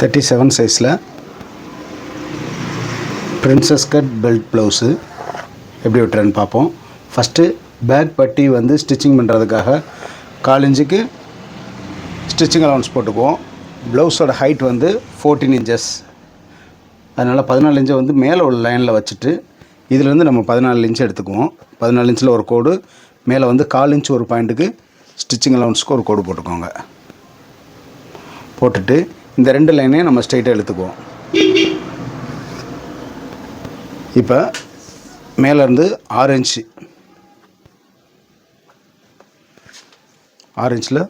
Thirty seven சைஸில் princess cut belt blouse எப்படி விட்டுறேன்னு பார்ப்போம். ஃபஸ்ட்டு பேக் பட்டி வந்து ஸ்டிச்சிங் பண்ணுறதுக்காக கால் இன்ச்சுக்கு ஸ்டிச்சிங் அலவன்ஸ் போட்டுக்குவோம். ப்ளவுஸோட ஹைட் வந்து ஃபோர்டீன் இன்ச்சஸ் அதனால் பதினாலு இன்ச்சை வந்து மேலே உள்ள லைனில் வச்சுட்டு இதுலேருந்து நம்ம பதினாலு இன்ச்சு எடுத்துக்குவோம். பதினாலு இன்ச்சில் ஒரு கோடு மேலே வந்து கால் இன்ச் ஒரு பாயிண்ட்டுக்கு ஸ்டிச்சிங் அலவன்ஸ்க்கு ஒரு கோடு போட்டுக்கோங்க. போட்டுட்டு இந்த ரெண்டு லைனையும் நம்ம ஸ்ட்ரைட்டாக இழுத்துக்குவோம் இப்போ மேலேருந்து ஆறு இன்ச்சு ஆறு இன்ச்சில்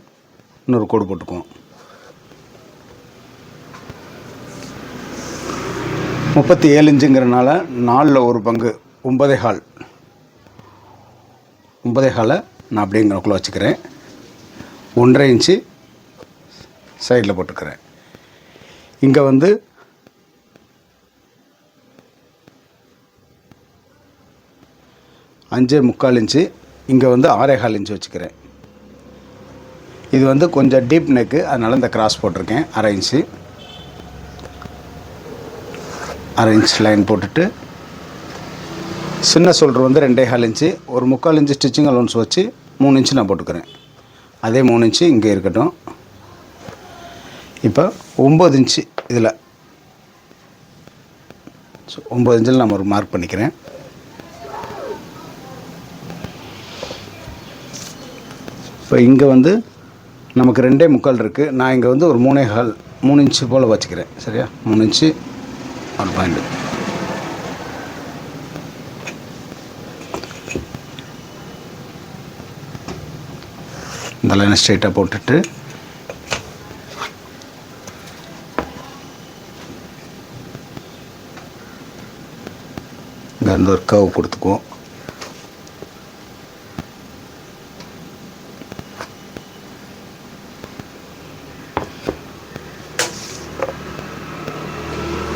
இன்னொரு கோடு போட்டுக்குவோம். முப்பத்தி ஏழு இன்ச்சுங்கிறனால நாலில் ஒரு பங்கு ஒன்பதே ஹால் ஒன்பதே ஹாலை நான் அப்படிங்கிறக்குள்ளே வச்சுக்கிறேன். ஒன்றரை இன்ச்சு சைடில் போட்டுக்கிறேன். இங்கே வந்து அஞ்சே முக்கால் இன்ச்சு இங்கே வந்து ஆறே கால் இன்ச்சு வச்சுக்கிறேன். இது வந்து கொஞ்சம் டீப் நெக்கு அதனால் இந்த கிராஸ் போட்டிருக்கேன் அரை இன்ச்சு. அரை இன்ச் லைன் போட்டுட்டு சின்ன சோல்டர் வந்து ரெண்டே கால் இன்ச்சு ஒரு முக்கால் இன்ச்சு ஸ்டிச்சிங் அலோன்ஸ் வச்சு மூணு இன்ச்சு நான் போட்டுக்கிறேன். அதே மூணு இன்ச்சு இங்கே இருக்கட்டும். இப்போ ஒம்பது இன்ச்சு இதில். ஸோ ஒம்பது இன்ச்சில் நான் ஒரு மார்க் பண்ணிக்கிறேன். இப்போ இங்கே வந்து நமக்கு ரெண்டே முக்கால் இருக்குது நான் இங்கே வந்து ஒரு மூணே ஹால் மூணு இன்ச்சு போல் வச்சுக்கிறேன். சரியா? மூணு இன்ச்சு ஒரு பாயிண்ட் இந்த லைனை ஸ்ட்ரைட்டாக போட்டுட்டு அந்த ஒரு கவ் கொடுத்துக்குவோம்.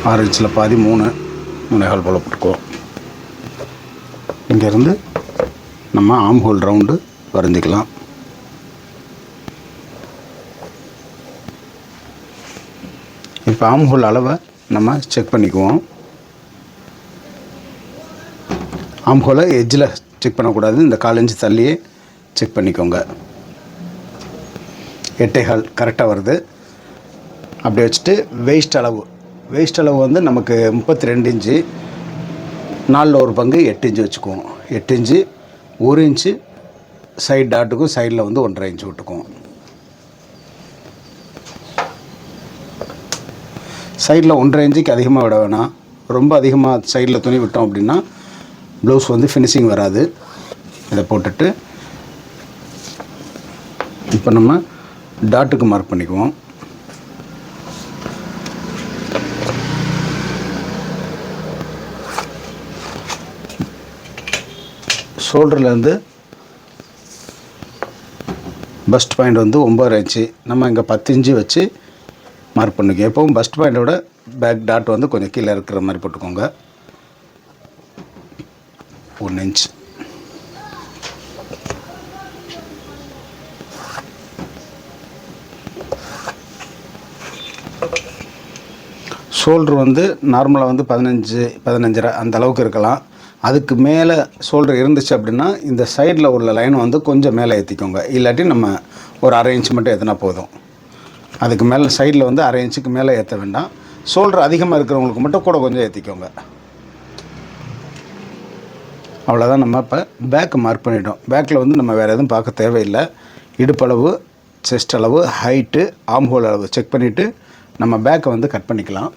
ஆறு இன்ச்சில் பாதி மூணு மூணேகால் போல் போட்டுக்குவோம். இங்கேருந்து நம்ம ஆம் ஹோல் ரவுண்டு வரைஞ்சிக்கலாம். இப்போ ஆம் ஹோல் அளவை நம்ம செக் பண்ணிக்குவோம். ஆம்ஹோலை எஜ்ஜில் எட்ஜில் செக் பண்ணக்கூடாது. இந்த கால் இன்ச்சு தள்ளியே செக் பண்ணிக்கோங்க. எட்டைகால் கரெக்டாக வருது. அப்படி வச்சுட்டு வேஸ்ட் அளவு. வேஸ்ட் அளவு வந்து நமக்கு முப்பத்தி ரெண்டு இன்ச்சு. நாலில் ஒரு பங்கு எட்டு இன்ச்சு வச்சுக்குவோம். எட்டு இன்ச்சு ஒரு இன்ச்சு சைடு டாட்டுக்கும் சைடில் வந்து ஒன்றரை இன்ச்சு விட்டுக்குவோம். சைடில் ஒன்றரை இன்ச்சுக்கு அதிகமாக விட வேணாம். ரொம்ப அதிகமாக சைடில் துணி விட்டோம் அப்படின்னா ப்ளவுஸ் வந்து ஃபினிஷிங் வராது. இதை போட்டுட்டு இப்போ நம்ம டாட்டுக்கு மார்க் பண்ணிக்குவோம். ஷோல்டர்லேருந்து பஸ்ட் பாயிண்ட் வந்து ஒம்பது இன்ச்சு நம்ம இங்கே பத்து இன்ச்சு வச்சு மார்க் பண்ணிக்கோ எப்பவும் பஸ்ட் பாயிண்டோட பேக் டாட் வந்து கொஞ்சம் கீழே இருக்கிற மாதிரி போட்டுக்கோங்க. ஒன் இன்ச் ஷோல்ட்ரு வந்து நார்மலாக வந்து பதினஞ்சு பதினஞ்சரை அந்த அளவுக்கு இருக்கலாம். அதுக்கு மேலே ஷோல்டர் இருந்துச்சு அப்படின்னா இந்த சைடில் உள்ள லைன் வந்து கொஞ்சம் மேலே ஏற்றிக்கோங்க இல்லாட்டி நம்ம ஒரு அரை இன்ச் மட்டும் ஏற்றினா போதும். அதுக்கு மேலே சைடில் வந்து அரை இன்ச்சுக்கு மேலே ஏற்ற வேண்டாம். ஷோல்டர் அதிகமாக இருக்கிறவங்களுக்கு மட்டும் கூட கொஞ்சம் ஏற்றிக்கோங்க அவ்வளோதான் நம்ம இப்போ பேக்கு மார்க் பண்ணிட்டோம். பேக்கில் வந்து நம்ம வேறு எதுவும் பார்க்க தேவையில்லை. இடுப்பளவு செஸ்ட் அளவு ஹைட்டு ஆம்ஹோல் அளவு செக் பண்ணிவிட்டு நம்ம பேக்கை வந்து கட் பண்ணிக்கலாம்.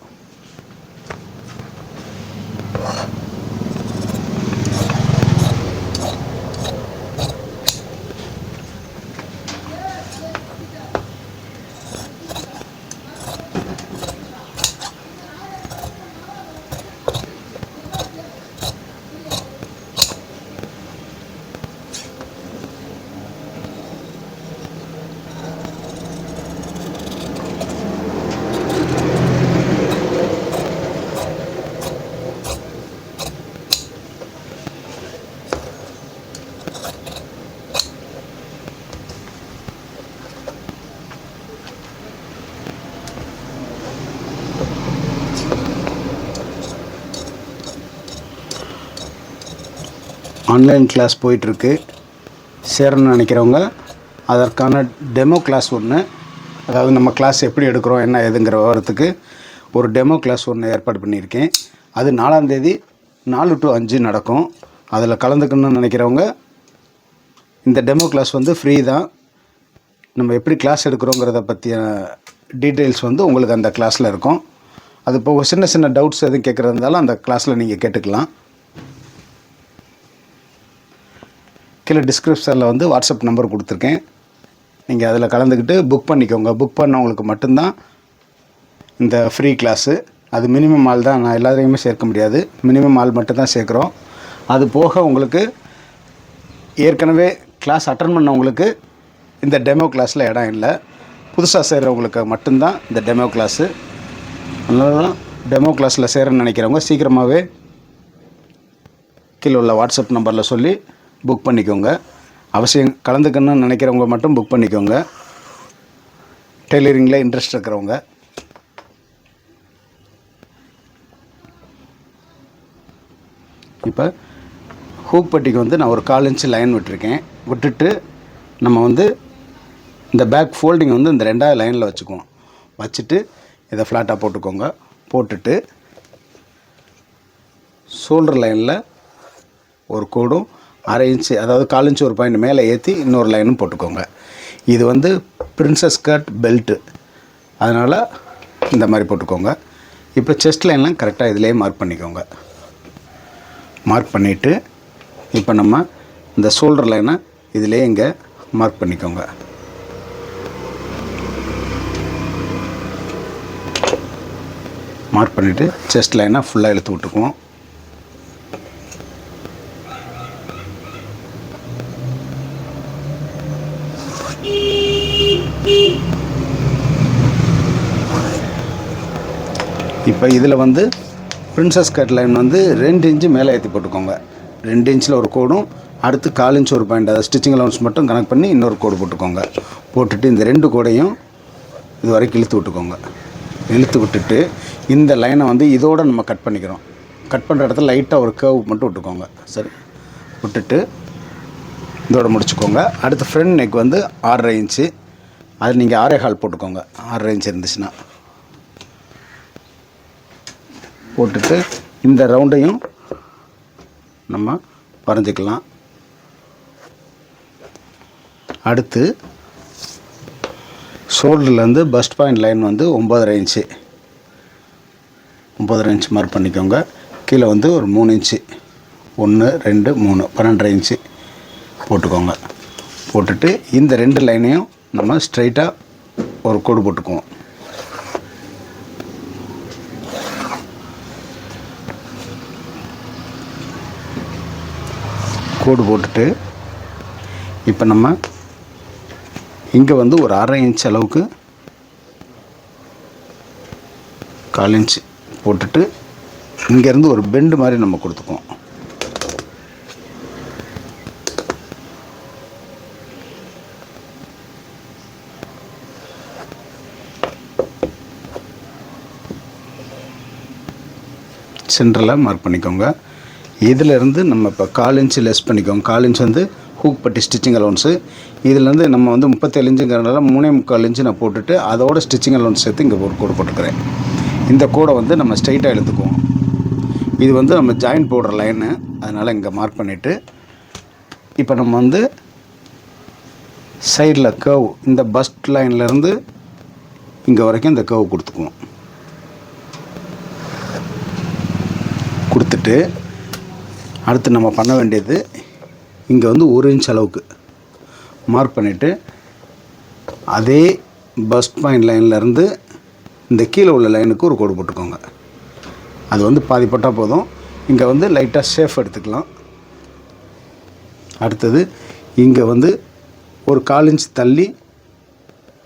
ஆன்லைன் கிளாஸ் போயிட்டுருக்கு. சேரணும்னு நினைக்கிறவங்க அதற்கான டெமோ கிளாஸ் ஒன்று அதாவது நம்ம கிளாஸ் எப்படி எடுக்கிறோம் என்ன ஏதுங்கிற விவரத்துக்கு ஒரு டெமோ கிளாஸ் ஒன்று ஏற்பாடு பண்ணியிருக்கேன். அது நாலாந்தேதி நாலு டு அஞ்சு நடக்கும். அதில் கலந்துக்கணும்னு நினைக்கிறவங்க இந்த டெமோ கிளாஸ் வந்து ஃப்ரீ தான். நம்ம எப்படி கிளாஸ் எடுக்கிறோங்கிறத பற்றிய டீட்டெயில்ஸ் வந்து உங்களுக்கு அந்த கிளாஸில் இருக்கும். அது போக சின்ன சின்ன டவுட்ஸ் எதுவும் கேட்குறதுனால அந்த கிளாஸில் நீங்கள் கேட்டுக்கலாம். கீழே டிஸ்கிரிப்ஷனில் வந்து வாட்ஸ்அப் நம்பர் கொடுத்துருக்கேன். நீங்கள் அதில் கலந்துக்கிட்டு புக் பண்ணிக்கோங்க. புக் பண்ணவங்களுக்கு மட்டும்தான் இந்த ஃப்ரீ கிளாஸு அது மினிமம் ஆள் தான். நான் எல்லாரையுமே சேர்க்க முடியாது. மினிமம் ஆள் மட்டும்தான் சேர்க்குறோம். அது போக உங்களுக்கு ஏற்கனவே கிளாஸ் அட்டன் பண்ணவங்களுக்கு இந்த டெமோ கிளாஸில் இடம் இல்லை. புதுசாக சேர்கிறவங்களுக்கு மட்டும்தான் இந்த டெமோ கிளாஸு அதனால டெமோ கிளாஸில் சேரன்னு நினைக்கிறவங்க சீக்கிரமாகவே கீழே உள்ள வாட்ஸ்அப் நம்பரில் சொல்லி புக் பண்ணிக்கோங்க. அவசியம் கலந்துக்கணும்னு நினைக்கிறவங்க மட்டும் புக் பண்ணிக்கோங்க. டெய்லரிங்கில் இன்ட்ரெஸ்ட் இருக்கிறவங்க. இப்போ ஹூக் பட்டிக்கு வந்து நான் ஒரு கால் இன்ச்சு லைன் விட்டுருக்கேன். விட்டுட்டு நம்ம வந்து இந்த பேக் ஃபோல்டிங் வந்து இந்த ரெண்டாவது லைனில் வச்சுக்குவோம். வச்சுட்டு இதை ஃப்ளாட்டாக போட்டுக்கோங்க. போட்டுட்டு ஷோல்டர் லைனில் ஒரு கோடும் அரை இன்ச்சு அதாவது கால் இன்ச்சு ஒரு பாயிண்ட் மேலே ஏற்றி இன்னொரு லைனும் போட்டுக்கோங்க. இது வந்து பிரின்சஸ் கட் பெல்ட்டு அதனால் இந்த மாதிரி போட்டுக்கோங்க. இப்போ செஸ்ட் லைன்லாம் கரெக்டாக இதிலே மார்க் பண்ணிக்கோங்க. மார்க் பண்ணிவிட்டு இப்போ நம்ம இந்த ஷோல்டர் லைனை இதிலே இங்கே மார்க் பண்ணிக்கோங்க. மார்க் பண்ணிவிட்டு செஸ்ட் லைனை ஃபுல்லாக இழுத்து விட்டுக்குவோம். இப்போ இதில் வந்து பிரின்சஸ் கட் லைன் வந்து ரெண்டு இன்ச்சு மேலே ஏற்றி போட்டுக்கோங்க. ரெண்டு இன்ச்சில் ஒரு கோடும் அடுத்து கால் இன்ச் ஒரு பாயிண்ட் அதாவது ஸ்டிச்சிங் அலவுன்ஸ் மட்டும் கனெக்ட் பண்ணி இன்னொரு கோடு போட்டுக்கோங்க. போட்டுட்டு இந்த ரெண்டு கோடையும் இது வரைக்கும் இழுத்து விட்டுக்கோங்க. இழுத்து விட்டுட்டு இந்த லைனை வந்து இதோடு நம்ம கட் பண்ணிக்கிறோம். கட் பண்ணுற இடத்துல லைட்டாக ஒரு கேவ் மட்டும் விட்டுக்கோங்க. சரி? விட்டுட்டு இதோட முடிச்சுக்கோங்க. அடுத்து ஃப்ரண்ட் நெக் வந்து ஆறரை இன்ச்சு அது நீங்கள் ஆறே ஹால் போட்டுக்கோங்க. ஆறரை இன்ச் இருந்துச்சுன்னா. போட்டுட்டு இந்த ரவுண்டையும் நம்ம வரைஞ்சிக்கலாம். அடுத்து ஷோல்டர்லேருந்து பஸ்ட் பாயிண்ட் லைன் வந்து ஒம்பதரை இன்ச்சு ஒம்பதரை இன்ச் மார்க் பண்ணிக்கோங்க. கீழே வந்து ஒரு மூணு இன்ச்சு ஒன்று ரெண்டு மூணு பன்னெண்டரை இன்ச்சு போட்டுக்கோங்க. போட்டுட்டு இந்த ரெண்டு லைனையும் நம்ம ஸ்ட்ரைட்டாக ஒரு கோடு போட்டுக்குவோம். கோடு போட்டுட்டு இப்போ நம்ம இங்கே வந்து ஒரு அரை இன்ச் அளவுக்கு கால் இன்ச் போட்டுட்டு இங்கேருந்து ஒரு பெண்டு மாதிரி நம்ம கொடுத்துக்குவோம். சென்டரில் மார்க் பண்ணிக்கோங்க. இதிலேருந்து நம்ம இப்போ கால் இன்ச்சு லெஸ் பண்ணிக்கோங்க. கால் இன்ச் வந்து ஹூக் பட்டி ஸ்டிச்சிங் அலவுன்ஸு இதுலேருந்து நம்ம வந்து முப்பத்தேழு இன்ச்சுங்கிறனால மூணே முக்கால் இன்ச்சு நான் போட்டுட்டு அதோட ஸ்டிச்சிங் அலவுன்ஸ் சேர்த்து இங்கே ஒரு கோடு போட்டுக்கிறேன் இந்த கோடை வந்து நம்ம ஸ்ட்ரைட்டாக எடுத்துக்குவோம். இது வந்து நம்ம ஜாயின் போடுற லைனு அதனால் இங்கே மார்க் பண்ணிவிட்டு இப்போ நம்ம வந்து சைடில் கர்வ் இந்த பஸ்ட் லைன்லேருந்து இங்கே வரைக்கும் இந்த கர்வ் கொடுத்துக்குவோம். கொடுத்துட்டு அடுத்து நம்ம பண்ண வேண்டியது இங்கே வந்து ஒரு இன்ச் அளவுக்கு மார்க் பண்ணிவிட்டு அதே பஸ் பாயிண்ட் லைன்லேருந்து இந்த கீழே உள்ள லைனுக்கு ஒரு கோடு போட்டுக்கோங்க. அது வந்து பாதிப்பட்டால் போதும். இங்கே வந்து லைட்டாக ஷேஃப் எடுத்துக்கலாம். அடுத்தது இங்கே வந்து ஒரு கால் இன்ச் தள்ளி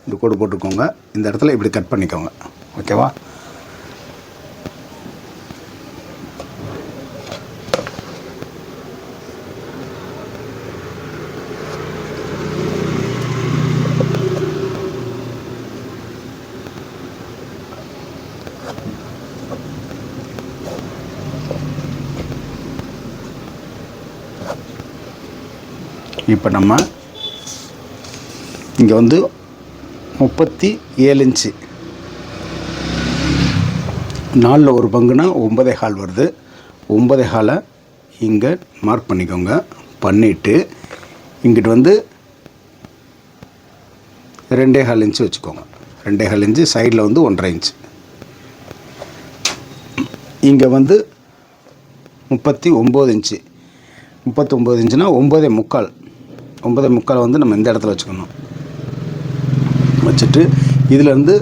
இந்த கோடு போட்டுக்கோங்க. இந்த இடத்துல இப்படி கட் பண்ணிக்கோங்க. ஓகேவா இப்போ நம்ம இங்கே வந்து முப்பத்தி ஏழு இன்ச்சு நாலில் ஒரு பங்குனா ஒன்பதே ஹால் வருது. ஒன்பதே ஹாலை இங்கே மார்க் பண்ணிக்கோங்க. பண்ணிவிட்டு இங்கிட்டு வந்து ரெண்டே ஹால் இன்ச்சு வச்சுக்கோங்க. ரெண்டே ஹால் இன்ச்சு சைடில் வந்து ஒன்றரை இன்ச்சு. இங்கே வந்து முப்பத்தி ஒம்பது இன்ச்சு. முப்பத்தொம்பது இன்ச்சுனா ஒம்பதே முக்கால். ஒம்பதே முக்கால் வந்து நம்ம இந்த இடத்துல வச்சுக்கணும். வச்சுட்டு இதிலேருந்து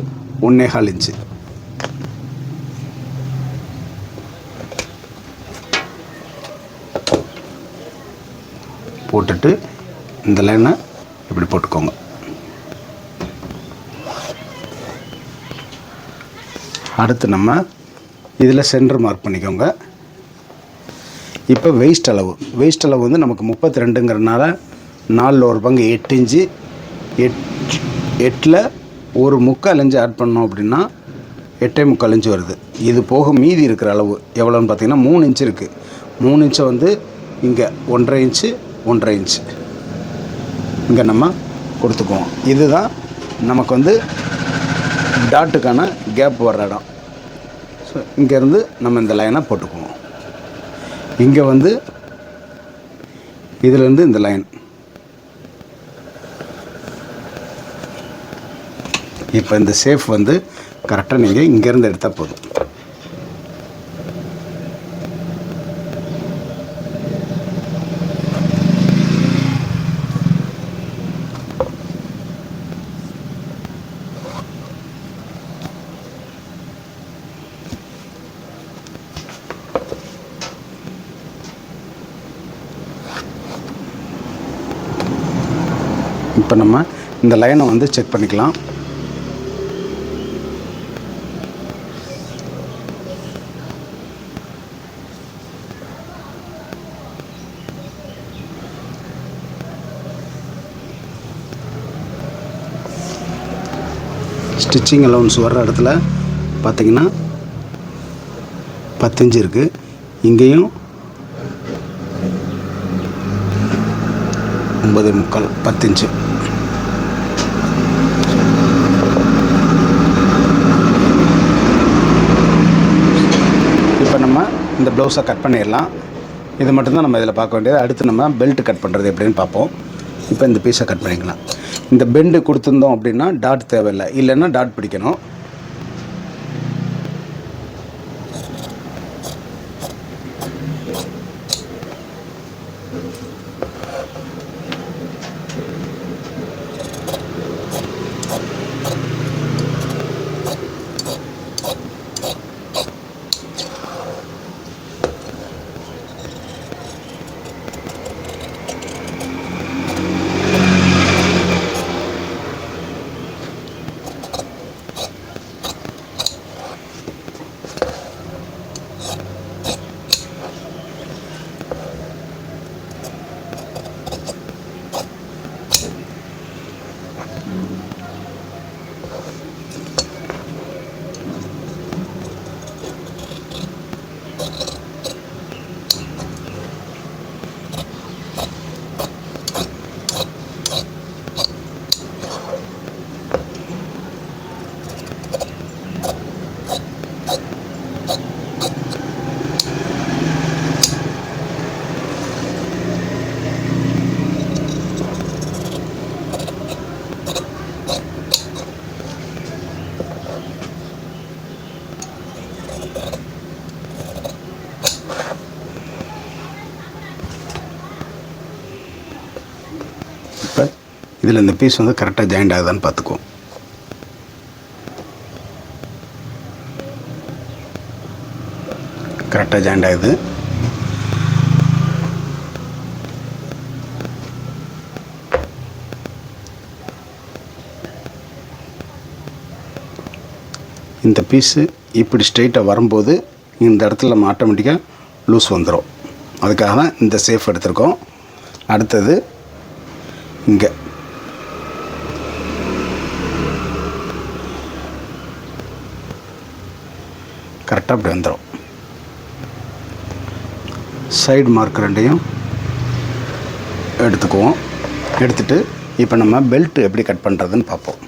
ஒன்றே கால் இன்ச்சு. போட்டுட்டு இந்த லைனை இப்படி போட்டுக்கோங்க. அடுத்து நம்ம இதில் சென்டர் மார்க் பண்ணிக்கோங்க. இப்போ வெயிஸ்ட் அளவு. வெயிஸ்ட் அளவு வந்து நமக்கு முப்பத்தி ரெண்டுங்கிறனால நாலில் ஒரு பங்கு எட்டு இன்ச்சு. எட் எட்டில் ஒரு முக்கால் இன்ச்சு ஆட் பண்ணோம் அப்படின்னா எட்டே முக்கால் இன்ச்சு வருது. இது போக மீதி இருக்கிற அளவு எவ்வளோன்னு பார்த்தீங்கன்னா மூணு இன்ச்சு இருக்குது மூணு இன்ச்சை வந்து இங்கே ஒன்றரை இன்ச்சு ஒன்றரை இன்ச்சு. இங்கே நம்ம கொடுத்துக்குவோம். இதுதான் நமக்கு வந்து டாட்டுக்கான கேப் வர்ற இடம். ஸோ இங்கேருந்து நம்ம இந்த லைனை போட்டுக்குவோம். இங்கே வந்து இதுலேருந்து இந்த லைன் இப்போ இந்த சேஃப் வந்து கரெக்டாக நீங்கள் இங்கேருந்து எடுத்தால் போதும். இப்போ நம்ம இந்த லைனை வந்து செக் பண்ணிக்கலாம். ஸ்டிச்சிங் அலவுன்ஸ் வர்ற இடத்துல பார்த்திங்கன்னா பத்தஞ்சு இருக்குது இங்கேயும் ஒன்பது முக்கால் பத்தஞ்சு இப்போ நம்ம இந்த ப்ளவுஸை கட் பண்ணிடலாம். இது மட்டும்தான் நம்ம இதில் பார்க்க வேண்டியது. அடுத்து நம்ம பெல்ட் கட் பண்ணுறது எப்படின்னு பார்ப்போம். இப்போ இந்த பீஸை கட் பண்ணிக்கலாம். இந்த பெண்டு கொடுத்துருந்தோம் அப்படின்னா டாட் தேவையில்லை. இல்லைன்னா டாட் பிடிக்கணும் இப்போ இதில் இந்த பீஸ் வந்து கரெக்டாக ஜாயிண்ட் ஆகுதான்னு பார்த்துக்குவோம். கரெக்டாக ஜாயிண்ட் ஆகுது. இந்த பீஸு இப்படி ஸ்ட்ரெயிட்டாக வரும்போது இந்த இடத்துல நம்ம ஆட்டோமேட்டிக்காக லூஸ் வந்துடும் அதுக்காக தான் இந்த சேஃப் எடுத்திருக்கோம். அடுத்தது இங்கே. கரெக்டாக அப்படி வந்துடும். சைடு மார்க் ரெண்டையும் எடுத்துக்குவோம். எடுத்துட்டு இப்போ நம்ம பெல்ட்டு எப்படி கட் பண்ணுறதுன்னு பார்ப்போம்.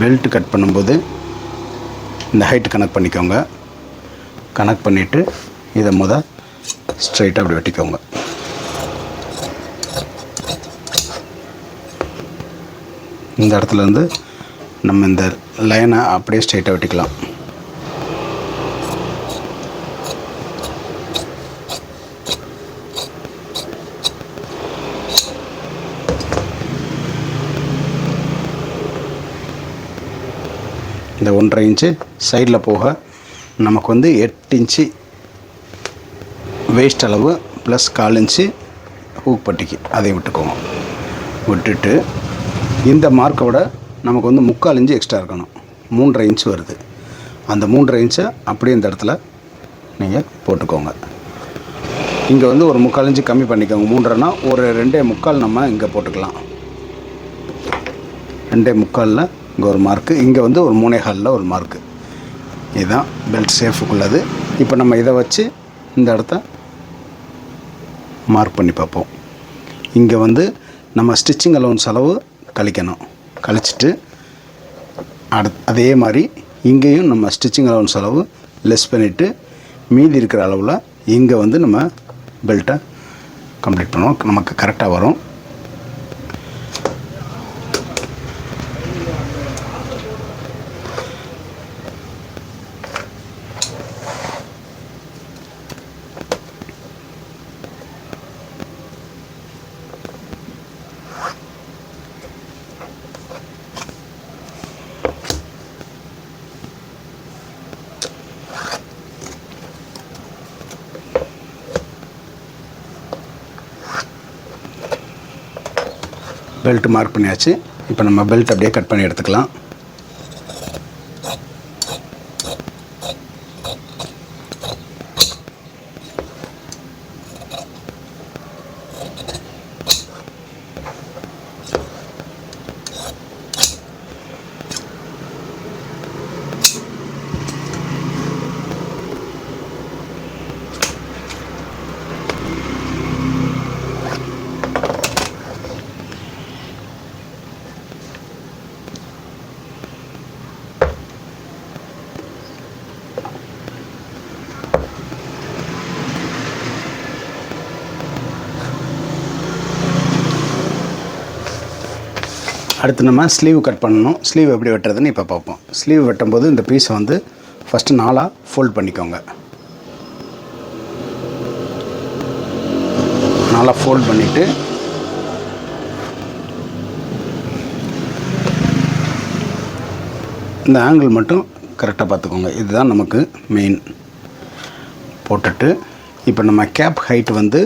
பெல்ட் கட் பண்ணும்போது இந்த ஹைட் கனெக்ட் பண்ணிக்கோங்க. கனெக்ட் பண்ணிவிட்டு இதை முத ஸ்ட்ரைட்டாக அப்படி வெட்டிக்கோங்க. இந்த இடத்துலேருந்து நம்ம இந்த லைனை அப்படியே ஸ்ட்ரைட்டாக வெட்டிக்கலாம். இந்த ஒன்றரை இன்ச்சு சைடில் போக நமக்கு வந்து எட்டு இன்ச்சு வேஸ்ட் அளவு ப்ளஸ் கால் இன்ச்சு ஹூக் பட்டிக்கு. அதை விட்டுக்குவோம் விட்டுட்டு இந்த மார்க்கை விட நமக்கு வந்து முக்கால் இன்ச்சு எக்ஸ்ட்ரா இருக்கணும். மூன்றரை இன்ச்சு வருது. அந்த மூன்றரை இன்ச்சை அப்படியே இந்த இடத்துல நீங்கள் போட்டுக்கோங்க. இங்கே வந்து ஒரு முக்கால் இன்ச்சு கம்மி பண்ணிக்கோங்க. மூன்றரைனா ஒரு ரெண்டே முக்கால் நம்ம இங்கே போட்டுக்கலாம். ரெண்டே முக்காலில் இங்கே ஒரு மார்க்கு இங்கே வந்து ஒரு மூணே ஹாலில் ஒரு மார்க்கு இதுதான் பெல்ட் சேஃபுக்குள்ளது இப்போ நம்ம இதை வச்சு இந்த இடத்த மார்க் பண்ணி பார்ப்போம். இங்கே வந்து நம்ம ஸ்டிச்சிங் அலவுன்ஸ் அளவு கழிக்கணும். கழிச்சிட்டு அடு அதே மாதிரி இங்கேயும் நம்ம ஸ்டிச்சிங் அலவுன்ஸ் அளவு லெஸ் பண்ணிவிட்டு மீதி இருக்கிற அளவில் இங்கே வந்து நம்ம பெல்ட்டை கம்ப்ளீட் பண்ணுவோம். நமக்கு கரெக்டாக வரும். பெல்ட் மார்க் பண்ணியாச்சு. இப்போ நம்ம பெல்ட் அப்படியே கட் பண்ணி எடுத்துக்கலாம். அடுத்து நம்ம ஸ்லீவ் கட் பண்ணணும். ஸ்லீவ் எப்படி வெட்டுறதுன்னு இப்போ பார்ப்போம். ஸ்லீவ் வெட்டும்போது இந்த பீஸை வந்து ஃபஸ்ட்டு நாலாக ஃபோல்ட் பண்ணிக்கோங்க. நாலாக ஃபோல்ட் பண்ணிவிட்டு இந்த ஆங்கிள் மட்டும் கரெக்டாக பார்த்துக்கோங்க. இதுதான் நமக்கு மெயின் போட்டுட்டு இப்போ நம்ம கேப் ஹைட் வந்து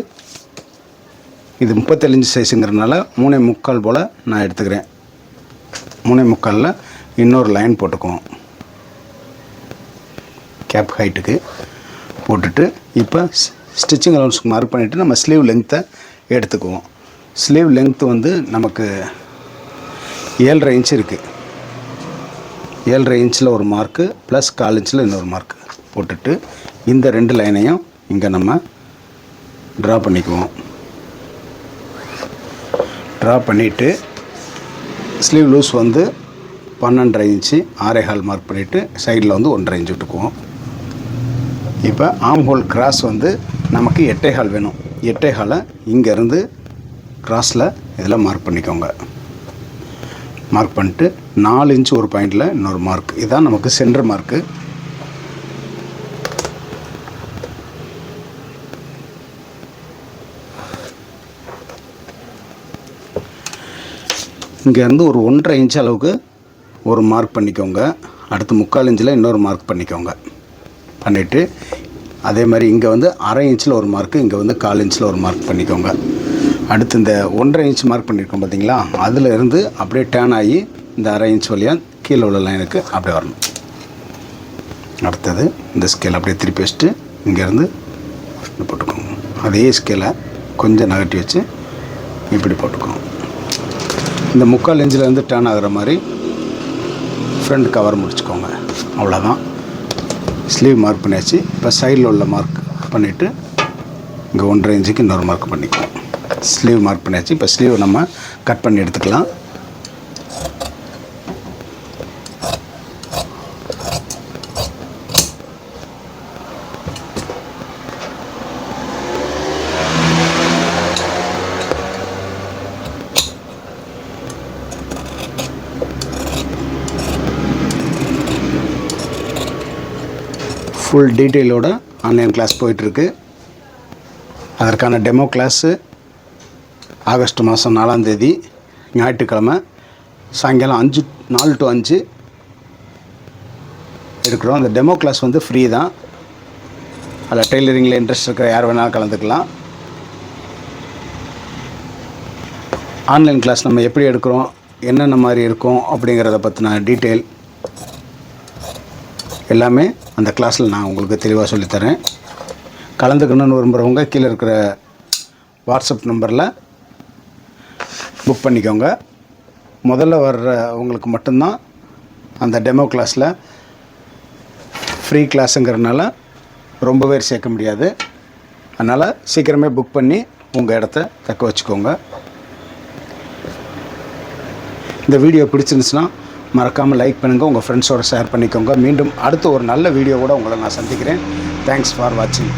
இது முப்பத்தஞ்சு சைஸுங்கிறதுனால மூணே முக்கால் போல் நான் எடுத்துக்கிறேன். மூணே முக்காலில் இன்னொரு லைன் போட்டுக்குவோம் கேப் ஹைட்டுக்கு போட்டுட்டு இப்போ ஸ்டிச்சிங் அலவுன்ஸ்க்கு மார்க் பண்ணிவிட்டு நம்ம ஸ்லீவ் லெங்க்த்தை எடுத்துக்குவோம். ஸ்லீவ் லென்த்து வந்து நமக்கு ஏழரை இன்ச் இருக்குது ஏழரை இன்ச்சில் ஒரு மார்க்கு ப்ளஸ் கால் இன்ச்சில் இன்னொரு மார்க்கு போட்டுட்டு இந்த ரெண்டு லைனையும் இங்கே நம்ம ட்ரா பண்ணிக்குவோம். ட்ரா பண்ணிவிட்டு ஸ்லீவ் லூஸ் வந்து பன்னெண்டரை இன்ச்சு ஆறே ஹால் மார்க் பண்ணிவிட்டு சைடில் வந்து ஒன்றரை இன்ச்சு விட்டுக்குவோம். இப்போ ஆம் ஹோல் கிராஸ் வந்து நமக்கு எட்டே ஹால் வேணும். எட்டே ஹாலை இங்கேருந்து கிராஸில் இதில் மார்க் பண்ணிக்கோங்க. மார்க் பண்ணிட்டு நாலு இன்ச்சு ஒரு பாயிண்டில் இன்னொரு மார்க் இதுதான் நமக்கு சென்டர் மார்க்கு இங்கேருந்து ஒரு ஒன்றரை இன்ச் அளவுக்கு ஒரு மார்க் பண்ணிக்கோங்க. அடுத்து முக்கால் இன்ச்சில் இன்னொரு மார்க் பண்ணிக்கோங்க. பண்ணிவிட்டு அதே மாதிரி இங்கே வந்து அரை இன்ச்சில் ஒரு மார்க்கு இங்கே வந்து கால் இன்ச்சில் ஒரு மார்க் பண்ணிக்கோங்க. அடுத்து இந்த ஒன்றரை இன்ச் மார்க் பண்ணியிருக்கோம் பார்த்தீங்களா அதிலிருந்து அப்படியே டேர்ன் ஆகி இந்த அரை இன்ச் வழியாக கீழே உள்ள லைனுக்கு அப்படியே வரணும். அடுத்தது இந்த ஸ்கேல் அப்படியே திருப்பி வச்சுட்டு இங்கேருந்து போட்டுக்கோங்க. அதே ஸ்கேலை கொஞ்சம் நகட்டி வச்சு இப்படி போட்டுக்கோங்க. இந்த முக்கால் இன்ச்சிலேருந்து டேர்ன் ஆகிற மாதிரி ஃப்ரண்ட் கவர் முடிச்சுக்கோங்க. அவ்வளோதான் ஸ்லீவ் மார்க் பண்ணியாச்சு. இப்போ சைடில் உள்ள மார்க் பண்ணிவிட்டு இங்கே ஒன்றரை இன்ச்சுக்கு இன்னொரு மார்க் பண்ணிக்குவோம். ஸ்லீவ் மார்க் பண்ணியாச்சு. இப்போ ஸ்லீவ் நம்ம கட் பண்ணி எடுத்துக்கலாம். ஃபுல் டீட்டெயிலோட ஆன்லைன் கிளாஸ் போயிட்டுருக்கு. அதற்கான டெமோ கிளாஸு ஆகஸ்ட் மாதம் நாலாம் தேதி ஞாயிற்றுக்கிழமை சாயங்காலம் அஞ்சு நாலு டு அஞ்சு எடுக்கிறோம் அந்த டெமோ கிளாஸ் வந்து ஃப்ரீ தான். அதில் டெய்லரிங்கில் இன்ட்ரெஸ்ட் இருக்கிற யார் வேணாலும் கலந்துக்கலாம். ஆன்லைன் கிளாஸ் நம்ம எப்படி எடுக்கிறோம்? என்னென்ன மாதிரி இருக்கும்? அப்படிங்கிறத பற்றின டீட்டெயில் எல்லாமே அந்த கிளாஸில் நான் உங்களுக்கு தெளிவாக சொல்லித்தரேன். கலந்துக்கணும்னு விரும்புகிறவங்க கீழே இருக்கிற வாட்ஸ்அப் நம்பரில் புக் பண்ணிக்கோங்க. முதல்ல வர்றவங்களுக்கு மட்டும்தான் அந்த டெமோ கிளாஸில் ஃப்ரீ கிளாஸுங்கிறதுனால ரொம்ப பேர் சேர்க்க முடியாது. அதனால் சீக்கிரமே புக் பண்ணி உங்கள் இடத்த தக்க வச்சுக்கோங்க. இந்த வீடியோ பிடிச்சிருந்துச்சுன்னா மறக்காமல் லைக் பண்ணுங்கள் உங்கள் ஃப்ரெண்ட்ஸோட ஷேர் பண்ணிக்கோங்க. மீண்டும் அடுத்த ஒரு நல்ல வீடியோவோட உங்களை நான் சந்திக்கிறேன். தேங்க்ஸ் ஃபார் வாட்சிங்